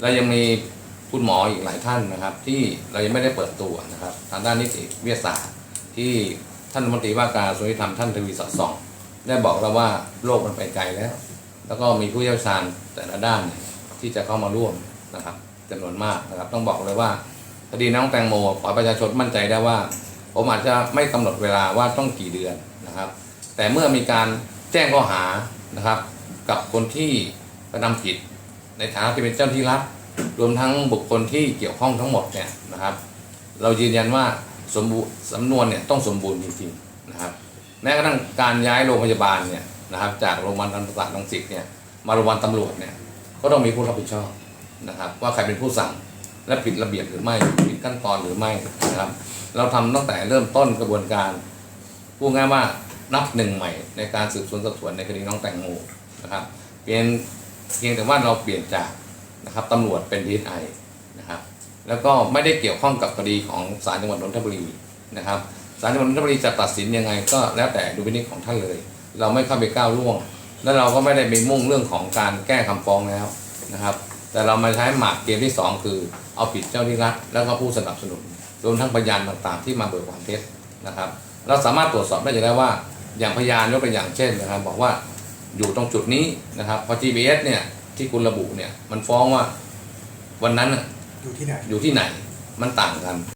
และยังมีคุณหมออีกหลายท่านนะครับ ที่เรายังไม่ได้เปิดตัวนะครับ ทางด้านนิติวิทยาศาสตร์ ที่ท่านรัฐมนตรีว่าการกระทรวงยุติธรรมท่านทวีสอดส่อง ได้บอกเราว่าโลกมันไปไกลแล้ว แล้วก็มีผู้เชี่ยวชาญแต่ละด้านเนี่ยที่จะเข้ามาร่วมนะครับจำนวนมากนะครับ ต้องบอกเลยว่าคดีน้องแตงโมขอประชาชนมั่นใจได้ว่า ผมอาจจะไม่กำหนดเวลาว่าต้องกี่เดือนนะครับ แต่เมื่อมีการแจ้งข้อหานะครับ กับคนที่กระทำผิด ในฐานะที่เป็นเจ้าที่รัฐรวมทั้งบุคคลที่เกี่ยวข้องทั้งหมดเนี่ยนะครับ เรายืนยันว่าสมบูรณ์สำนวนเนี่ยต้องสมบูรณ์จริงๆนะครับแม้กระทั่งการย้ายโรงพยาบาลเนี่ยนะครับ จากโรงพยาบาลธรรมศาสตร์รังสิตเนี่ยมาโรงพยาบาลตำรวจเนี่ยก็ต้องมีผู้รับผิดชอบนะครับ ว่าใครเป็นผู้สั่งและผิดระเบียบหรือไม่ผิดขั้นตอนหรือไม่นะครับ เราทำตั้งแต่เริ่มต้นกระบวนการพูดง่ายว่านับหนึ่งใหม่ในการสืบสวนสอบสวนในคดีน้องแตงโมนะครับเพียง เพียงแต่ว่าเราเปลี่ยนจากนะครับตำรวจเป็นดีไอนะครับแล้วก็ไม่ได้เกี่ยวข้องกับคดีของศาลจังหวัดนนทบุรีนะครับศาลจังหวัดนนทบุรีจะตัดสินยังไงก็แล้วแต่ดุลพินิจของท่านเลย เราไม่เข้าไปก้าวล่วง และเราก็ไม่ได้ไปมุ่งเรื่องของการแก้คำฟ้องแล้วนะครับ แต่เรามาใช้หมากเกมที่สองคือเอาผิดเจ้าหน้าที่รัฐแล้วก็ผู้สนับสนุนรวมทั้งพยานต่างๆ ที่มาเบิกความเท็จนะครับ เราสามารถตรวจสอบได้อยู่แล้วว่า อย่างพยานยกตัวอย่างเช่นนะครับ บอกว่า อยู่ตรงจุดนี้นะครับพอ GPS เนี่ยที่คุณระบุเนี่ยมันฟ้องว่าวันนั้นน่ะอยู่ที่ไหนอยู่ที่ไหนมันต่างกัน